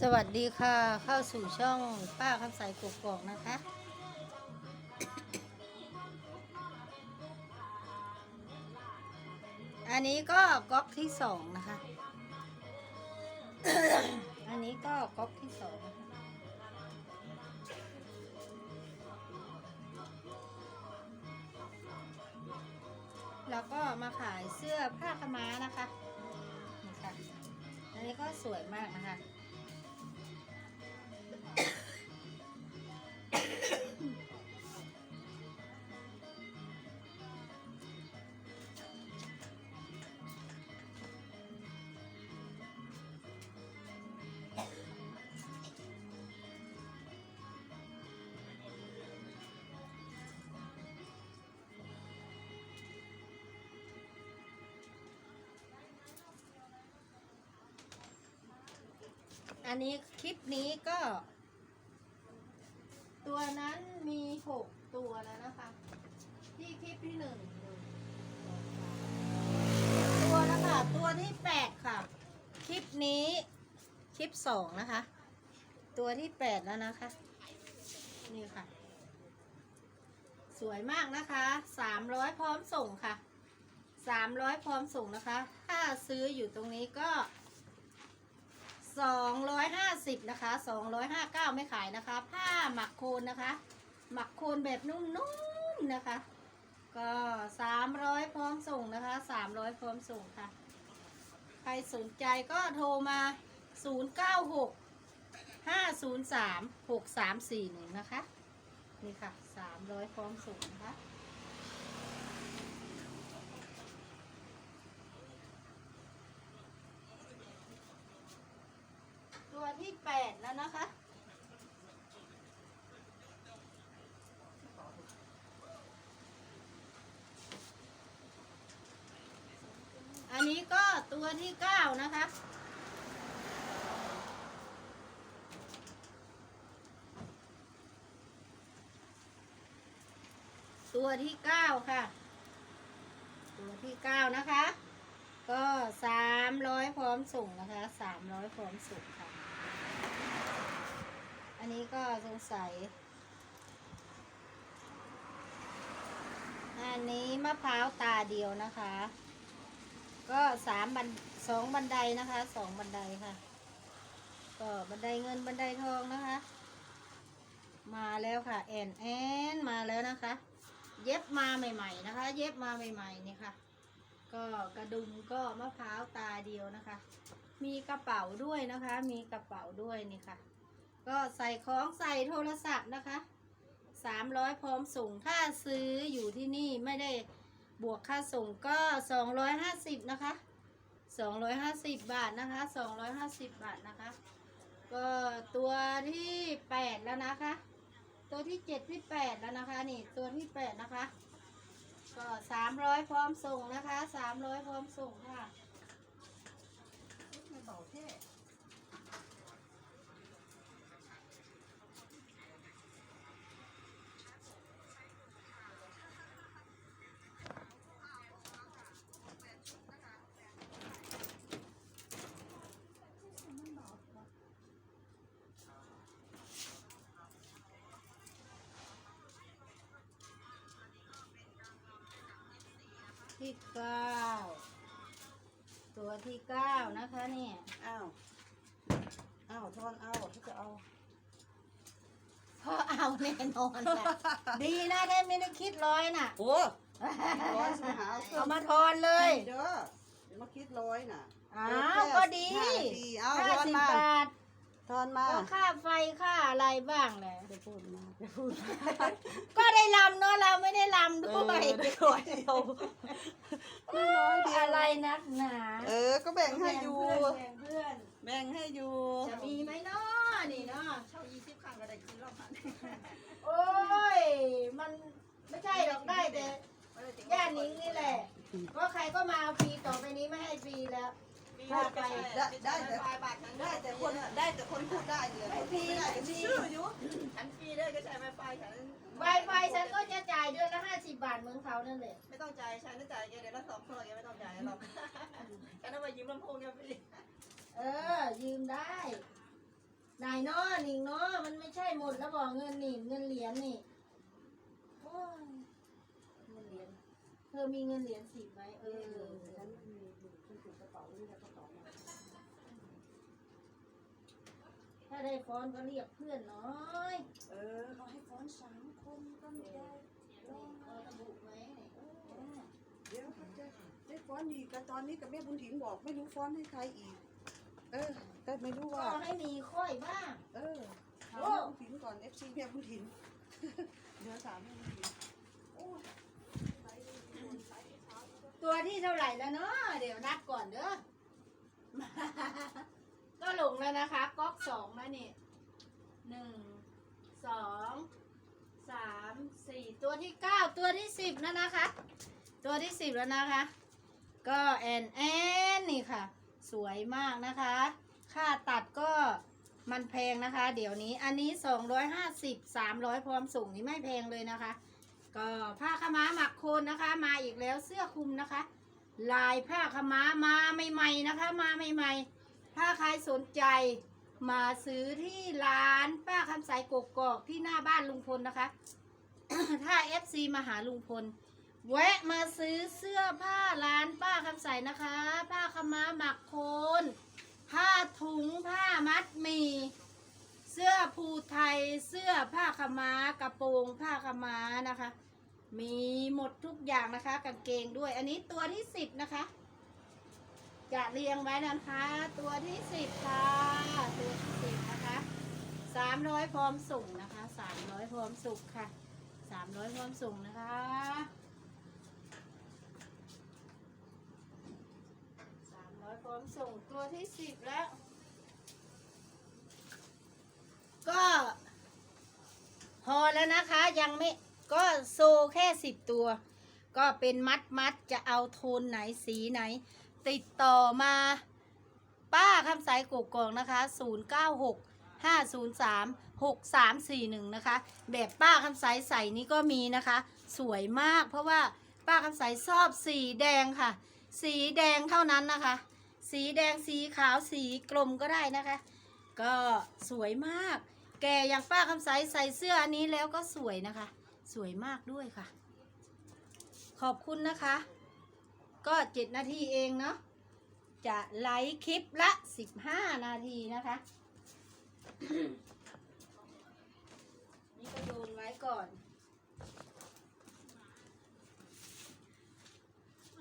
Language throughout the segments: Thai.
สวัสดีค่ะ เข้าสู่ช่องป้าคำใสกกอกนะคะ อันนี้ก็ก๊อกที่สองนะคะ อันนี้ก็ก๊อกที่สองแล้วก็มาขายเสื้อผ้าขม้านะคะนี่ค่ะ อันนี้ก็สวยมากนะคะ อันนี้คลิปนี้ก็ ตัวนั้นมีหกตัวแล้วนะคะ ที่คลิปที่หนึ่งตัวแล้วค่ะตัวที่แปดค่ะ คลิปนี้คลิปสองนะคะ ตัวที่แปดแล้วนะคะ นี่ค่ะ สวยมากนะคะสามร้อยพร้อมส่งค่ะสามร้อยพร้อมส่งนะคะ ถ้าซื้ออยู่ตรงนี้ก็ สองร้อยห้าสิบนะคะสองร้อยห้าเก้าไม่ขายนะคะ ผ้าหมักโคนนะคะ หมักโคนแบบนุ่มๆนะคะ ก็สามร้อยพร้อมส่งนะคะสามร้อยพร้อมส่งค่ะ ใครสนใจก็โทรมาศูนย์เก้าหกห้าศูนย์สามหกสามสี่หนึ่งนะคะ นี่ค่ะสามร้อยพร้อมส่งนะคะ ตัวที่แปดแล้วนะคะ อันนี้ก็ตัวที่เก้านะคะ ตัวที่เก้าค่ะ ตัวที่เก้านะคะก็สามร้อยพร้อมส่งนะคะสามร้อยพร้อมส่งค่ะ อันนี้ก็สงสัย อันนี้มะพร้าวตาเดียวนะคะ ก็สามบันสองบันไดนะคะสองบันไดค่ะ ก็บันไดเงินบันไดทองนะคะ มาแล้วค่ะแอนแอนมาแล้วนะคะ เย็บมาใหม่ ๆ นะคะ เย็บมาใหม่ ๆ นี่ค่ะ ก็กระดุมก็มะพร้าวตาเดียวนะคะ มีกระเป๋าด้วยนะคะ มีกระเป๋าด้วยนี่ค่ะ ก็ใส่ของใส่โทรศัพท์นะคะสามร้อยพร้อมส่ง ถ้าซื้ออยู่ที่นี่ไม่ได้บวกค่าส่งก็สองร้อยห้าสิบนะคะสองร้อยห้าสิบบาทนะคะสองร้อยห้าสิบบาทนะคะ ก็ตัวที่แปดแล้วนะคะ ตัวที่เจ็ดที่แปดแล้วนะคะนี่ตัวที่แปดนะคะ ก็สามร้อยพร้อมส่งนะคะสามร้อยพร้อมส่งค่ะ ที่เก้าตัวที่เก้านะคะเนี่ยอ้าวอ้าวทอนเอาถ้าจะเอาพอเอาแน่นอนแหละดีนะได้ไม่ได้คิดร้อยน่ะ โอ้ร้อยสิหาเอามาทอนเลยเด้อเดี๋ยวมาคิดร้อยน่ะอ้าวก็ดีห้านาทีเอาห้าทอนสิบมา บาท ทอนมาก็ค่าไฟค่าอะไรบ้างแหละจะพูดมาจะพูดก็ได้ลำเนาะเราไม่ได้ลำด้วย เออได้ร้อยเดียวได้ร้อยเดียวอะไรนักหนาเออ ก็แบ่งให้อยู่ แบ่งเพื่อนแบ่งให้อยู่ จะมีไหมเนาะนี่เนาะเช่ายี่สิบครั้งก็ได้คืนรอบพันโอ้ย มันไม่ใช่หรอกได้แต่ย่านนี้นี่แหละเพราะใครก็มาเอาฟรีต่อไปนี้ไม่ให้ฟรีแล้ว ได้ได้ได้แต่ได้แต่คนได้แต่คนพูดได้เลยไม่ฟรีไม่ได้ไม่ฟรีชื่ออยู่ฉันฟรีเลยก็ใช้ไวไฟฉันไวไฟฉันก็จะจ่ายเดือนละห้าสิบบาทเหมือนเขานั่นแหละไม่ต้องจ่ายฉันจะจ่ายแกเดือนละสองพันแกไม่ต้องจ่ายหรอกฉันเอาไปยืมลำโพงแกฟรีเออ ยืมได้ายเนาะหนิงเนาะมันไม่ใช่หมดแล้วบอกเงินนี่เงินเหรียญนี่เงินเหรียญเธอมีเงินเหรียญสิบไหมเออฉันมีฉันถือกระเป๋านี่แล้วกระเป๋ามาถ้า ได้ฟอนต์ก็เรียกเพื่อนน้อยเออเขาให้ฟ้อนสามคนก็ไม่ได้ลงเอาระบุไหมเดี๋ยวเขาจะได้ฟ้อนอีกกันตอนนี้กับแม่บุญถิ่นบอกไม่รู้ฟ้อนให้ใครอีก เออ แต่ไม่รู้ก็ว่าให้มีค่อยบ้าง เออถามแม่บุญถิ่นก่อน FC แม่บุญถิ่นเดี๋ยวถามแม่บุญถิ่นโอ้ยตัวที่เท่าไหร่แล้วเนาะเดี๋ยวนับก่อนเด้อ ก็ลงแล้วนะคะก๊อกสองแล้วนี่หนึ่งสองสามสี่ตัวที่เก้าตัวที่สิบแล้วนะคะ ตัวที่สิบแล้วนะคะ ก็แอนแอนนี่ค่ะ สวยมากนะคะ ค่าตัดก็มันแพงนะคะ เดี๋ยวนี้อันนี้250 300พร้อมส่งนี่ไม่แพงเลยนะคะ ก็ผ้าขม้าหมักโคนนะคะ มาอีกแล้วเสื้อคลุมนะคะ ลายผ้าขม้ามาใหม่ๆนะคะ มาใหม่ๆ ถ้าใครสนใจมาซื้อที่ร้านป้าคำใสกกอกที่หน้าบ้านลุงพลนะคะ ถ้า FC มาหาลุงพล แวะมาซื้อเสื้อผ้าร้านป้าคำใสนะคะ ผ้าขม้าหมักโคนผ้าถุงผ้ามัดมี เสื้อภูไทย เสื้อผ้าขม้ากระโปรงผ้าขม้านะคะ มีหมดทุกอย่างนะคะ กางเกงด้วย อันนี้ตัวที่สิบนะคะ จะเรียงไว้นะคะ ตัวที่สิบค่ะตัวที่สิบนะคะสามร้อยพร้อมส่งนะคะสามร้อยพร้อมสุกค่ะสามร้อยพร้อมส่งนะคะสามร้อยพร้อมส่งตัวที่สิบแล้ว ก็พอแล้วนะคะยังไม่ก็โซแค่สิบตัว ก็เป็นมัดมัดจะเอาโทนไหนสีไหน ติดต่อมา ป้าคำสายกกกองนะคะ 096 503 6341 นะคะ แบบป้าคำสายใส่นี้ก็มีนะคะ สวยมาก เพราะว่าป้าคำสายชอบสีแดงค่ะ สีแดงเท่านั้นนะคะ สีแดงสีขาวสีกลมก็ได้นะคะ ก็สวยมาก แกอย่างป้าคำใสใส่เสื้ออันนี้แล้วก็สวยนะคะ สวยมากด้วยค่ะ ขอบคุณนะคะ ก็เจ็ดนาทีเองเนาะจะไลฟ์คลิปละสิบห้านาทีนะคะ นี่ก็โยนไว้ก่อน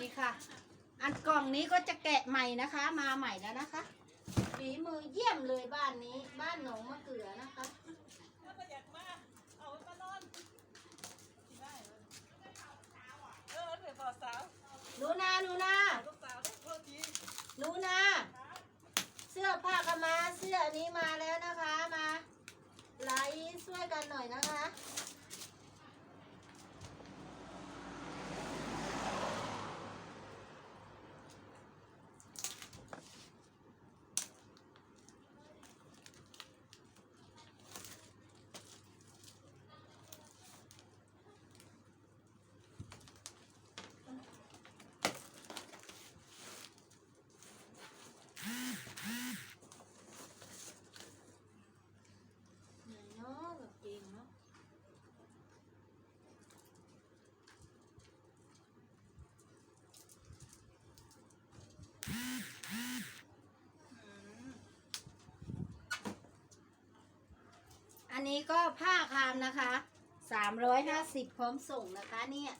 นี่ค่ะ อันกล่องนี้ก็จะแกะใหม่นะคะ มาใหม่แล้วนะคะฝีมือเยี่ยมเลยบ้านนี้ บ้านหนองมะเขือนะคะเออเดี๋ยวต่อสาว หนูนาหนูนาลูกสาวโทษทีหนูนา เสื้อผ้ากำมาเสื้ออันนี้มาแล้วนะคะมาไลฟ์ช่วยกันหน่อยนะคะ ไหนเนาะกับ เกงเนาะอันนี้ก็ผ้าคามนะคะสามร้อยห้าสิบพร้อมส่งนะคะเนี่ย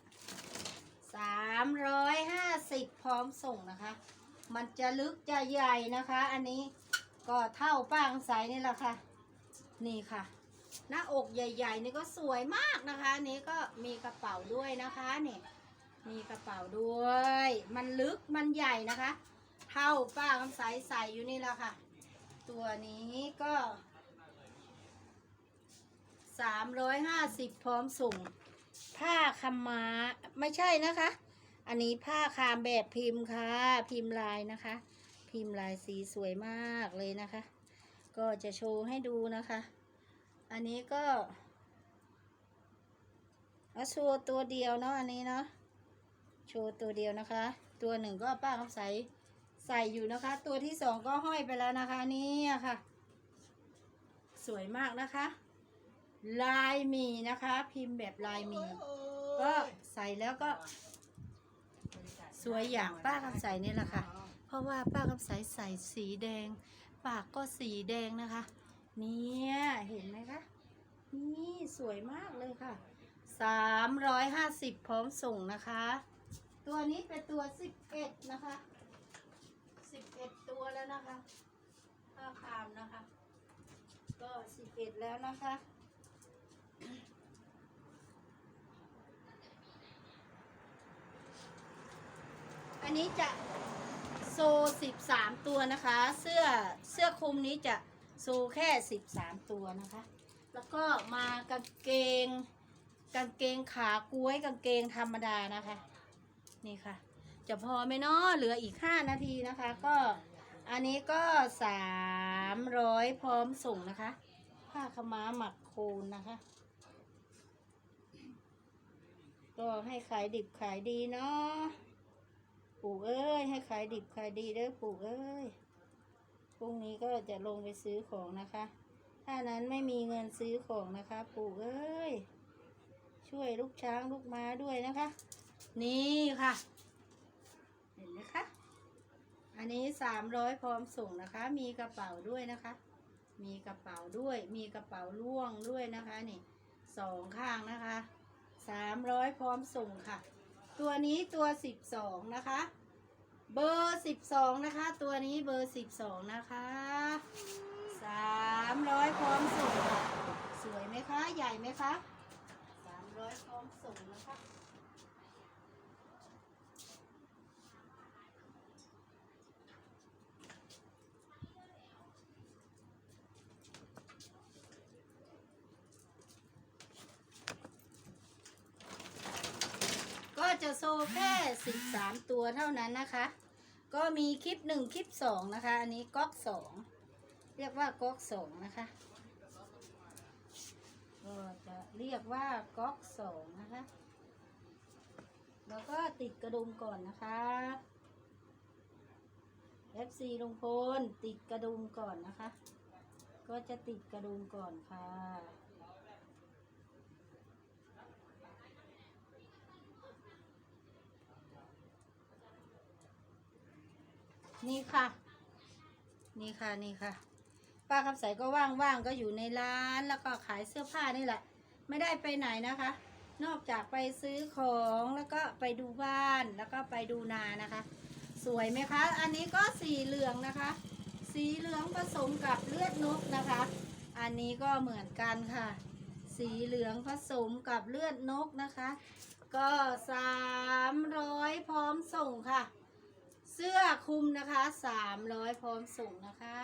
สามร้อยห้าสิบพร้อมส่งนะคะ มันจะลึกจะใหญ่นะคะ อันนี้ก็เท่าป้างใสนี่แหละค่ะ นี่ค่ะ หน้าอกใหญ่ ๆ นี่ก็สวยมากนะคะ นี้ก็มีกระเป๋าด้วยนะคะนี่มีกระเป๋าด้วย มันลึกมันใหญ่นะคะ เท่าป้าคำใสใส่อยู่นี่แหละค่ะ ตัวนี้ก็สามร้อยห้าสิบพร้อมส่งผ้าขามาไม่ใช่นะคะ อันนี้ผ้าคามแบบพิมพ์ค่ะ พิมพ์ลายนะคะ พิมพ์ลายสีสวยมากเลยนะคะ ก็จะโชว์ให้ดูนะคะ อันนี้ก็เอาโชว์ตัวเดียวเนาะอันนี้เนาะโชว์ตัวเดียวนะคะ ตัวหนึ่งก็ป้าเขาใส่ใส่อยู่นะคะ ตัวที่สองก็ห้อยไปแล้วนะคะนี่ค่ะ สวยมากนะคะ ลายมีนะคะ พิมพ์แบบลายมี ก็ใส่แล้วก็ สวยอย่างป้าคำใสนี่แหละค่ะ เพราะว่าป้าคำใสใส่สีแดง ปากก็สีแดงนะคะ เนี่ยเห็นไหมคะนี่สวยมากเลยค่ะสามร้อยห้าสิบพร้อมส่งนะคะ ตัวนี้เป็นตัวสิบเอ็ดนะคะสิบเอ็ดตัวแล้วนะคะผ้าคามนะคะ ก็สิบเอ็ดแล้วนะคะ อันนี้จะโซสิบสามตัวนะคะ เสื้อเสื้อคลุมนี้จะ ซแค่สิบสามตัวนะคะ แล้วก็มากางเกง กางเกงขากล้วยกางเกงธรรมดานะคะ นี่ค่ะ จะพอไหมเนาะเหลืออีกห้านาทีนะคะ ก็อันนี้ก็สามร้อยพร้อมส่งนะคะ ผ้าขม้าหมักโคนนะคะ ก็ให้ขายดิบขายดีเนาะปู่เอ้ย ให้ขายดิบขายดีเด้อปู่เอ้ย รุ่งนี้ก็จะลงไปซื้อของนะคะ ถ้านั้นไม่มีเงินซื้อของนะคะ ปู่เอ้ย ช่วยลูกช้างลูกม้าด้วยนะคะ นี่ค่ะ เห็นไหมคะ อันนี้สามร้อยพร้อมส่งนะคะ มีกระเป๋าด้วยนะคะ มีกระเป๋าด้วย มีกระเป๋าล่วงด้วยนะคะนี่สองข้างนะคะสามร้อยพร้อมส่งค่ะ ตัวนี้ตัวสิบสองนะคะ เบอร์สิบสองนะคะ ตัวนี้เบอร์สิบสองนะคะสามร้อยพร้อมส่งค่ะสวยไหมคะ ใหญ่ไหมคะสามร้อยพร้อมส่งนะคะ ก็ จะโซแค่13ตัวเท่านั้นนะคะ ก็มีคลิป1คลิป2นะคะ อันนี้ก๊อก2เรียกว่าก๊อก2นะคะก็จะเรียกว่าก๊อก2นะคะ แล้วก็ติดกระดุมก่อนนะคะ FC ลุงพลติดกระดุมก่อนนะคะ ก็จะติดกระดุมก่อนค่ะ นี่ค่ะ นี่ค่ะนี่ค่ะ ป้าคำใสก็ว่างๆก็อยู่ในร้านแล้วก็ขายเสื้อผ้านี่แหละ ไม่ได้ไปไหนนะคะ นอกจากไปซื้อของแล้วก็ไปดูบ้านแล้วก็ไปดูนานะคะ สวยไหมคะ อันนี้ก็สีเหลืองนะคะ สีเหลืองผสมกับเลือดนกนะคะ อันนี้ก็เหมือนกันค่ะ สีเหลืองผสมกับเลือดนกนะคะ ก็สามร้อยพร้อมส่งค่ะ เสื้อคลุมนะคะสามร้อยพร้อมส่งนะคะ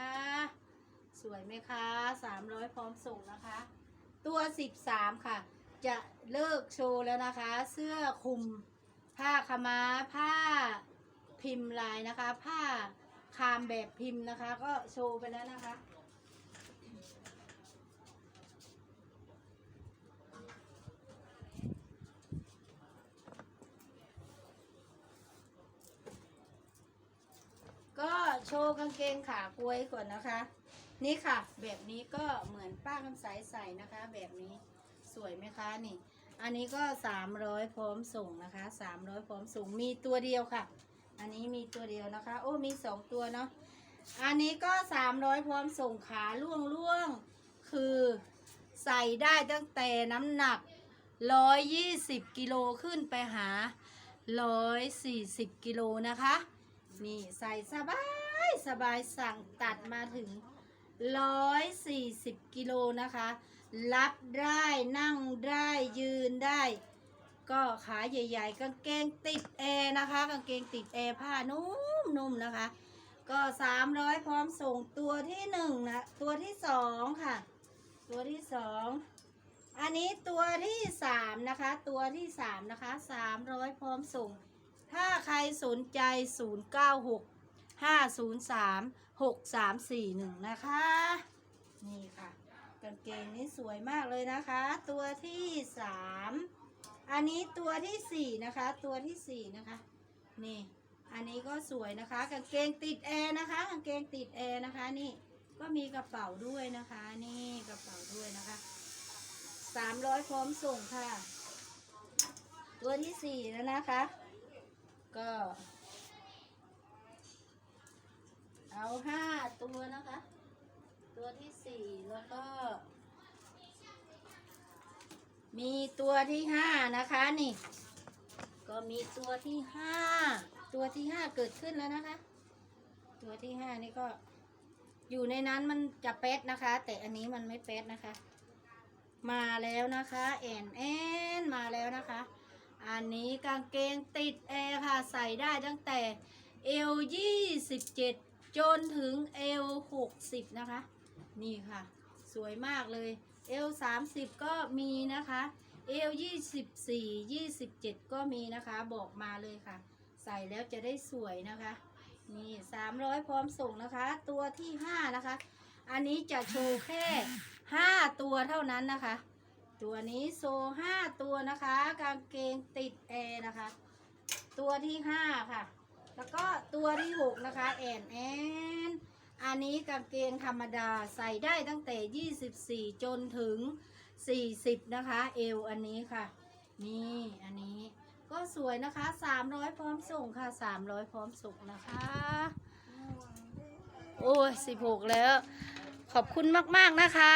สวยไหมคะสามร้อยพร้อมส่งนะคะ ตัวสิบสามค่ะ จะเลิกโชว์แล้วนะคะ เสื้อคลุม ผ้าขาม้าผ้าพิมพ์ลายนะคะ ผ้าคามแบบพิมพ์นะคะ ก็โชว์ไปแล้วนะคะ ก็โชว์กางเกงขากลวยก่อนนะคะ นี่ค่ะ แบบนี้ก็เหมือนป้าคำใสใส่นะคะ แบบนี้สวยไหมคะนี่ อันนี้ก็สามร้อยพร้อมส่งนะคะสามร้อยพร้อมส่งมีตัวเดียวค่ะ อันนี้มีตัวเดียวนะคะ โอ้มีสองตัวเนาะอันนี้ก็สามร้อยพร้อมส่งขาล่วงล่วงคือใส่ได้ตั้งแต่น้ำหนักร้อยยี่สิบกิโลขึ้นไปหาร้อยสี่สิบกิโลนะคะ นี่ใส่สบายสบายสั่งตัดมาถึงร้อยสี่สิบกิโลนะคะ รับได้นั่งได้ยืนได้ ก็ขาใหญ่ๆ กางเกงติดแอร์นะคะ กางเกงติดแอร์ผ้านุ่มๆนะคะ ก็สามร้อยพร้อมส่งตัวที่หนึ่งนะตัวที่สองค่ะ ตัวที่สองอันนี้ตัวที่สามนะคะ ตัวที่สามนะคะสามร้อยพร้อมส่ง ถ้าใครสนใจ 096 503 6341 นะคะ นี่ค่ะ กางเกงนี้สวยมากเลยนะคะ ตัวที่ 3 อันนี้ตัวที่ 4 นะคะ ตัวที่ 4 นะคะ นี่ อันนี้ก็สวยนะคะ กางเกงติดแอร์นะคะ กางเกงติดแอร์นะคะ นี่ ก็มีกระเป๋าด้วยนะคะ นี่กระเป๋าด้วยนะคะสามร้อยพร้อมส่งค่ะ ตัวที่สี่แล้วนะคะ ก็ เอาห้าตัวนะคะ ตัวที่สี่แล้วก็ มีตัวที่ห้านะคะนี่ ก็มีตัวที่ห้าตัวที่ห้าเกิดขึ้นแล้วนะคะ ตัวที่ห้านี่ก็อยู่ในนั้นมันจะเป๊ดนะคะ แต่อันนี้มันไม่เป๊ดนะคะ มาแล้วนะคะแอนแอนมาแล้วนะคะ อันนี้กางเกงติดแอร์ค่ะ ใส่ได้ตั้งแต่เอวยี่สิบเจ็ดจนถึงเอวหกสิบนะคะ นี่ค่ะ สวยมากเลยเอวสามสิบก็มีนะคะเอวยี่สิบสี่ยี่สิบเจ็ดก็มีนะคะ บอกมาเลยค่ะ ใส่แล้วจะได้สวยนะคะ นี่สามร้อยพร้อมส่งนะคะ ตัวที่ห้านะคะ อันนี้จะโชว์แค่ห้าตัวเท่านั้นนะคะ ตัวนี้โซห้าตัวนะคะ กางเกงติดแอร์นะคะ ตัวที่ห้าค่ะ แล้วก็ตัวที่หกนะคะแอนแอนอันนี้กางเกงธรรมดาใส่ได้ตั้งแต่ 24 จนถึง 40 นะคะ เอวอันนี้ค่ะ นี่อันนี้ก็สวยนะคะ 300 พร้อมส่งค่ะ 300 พร้อมส่งนะคะ โอ้ย 16 แล้ว ขอบคุณมาก ๆ นะคะ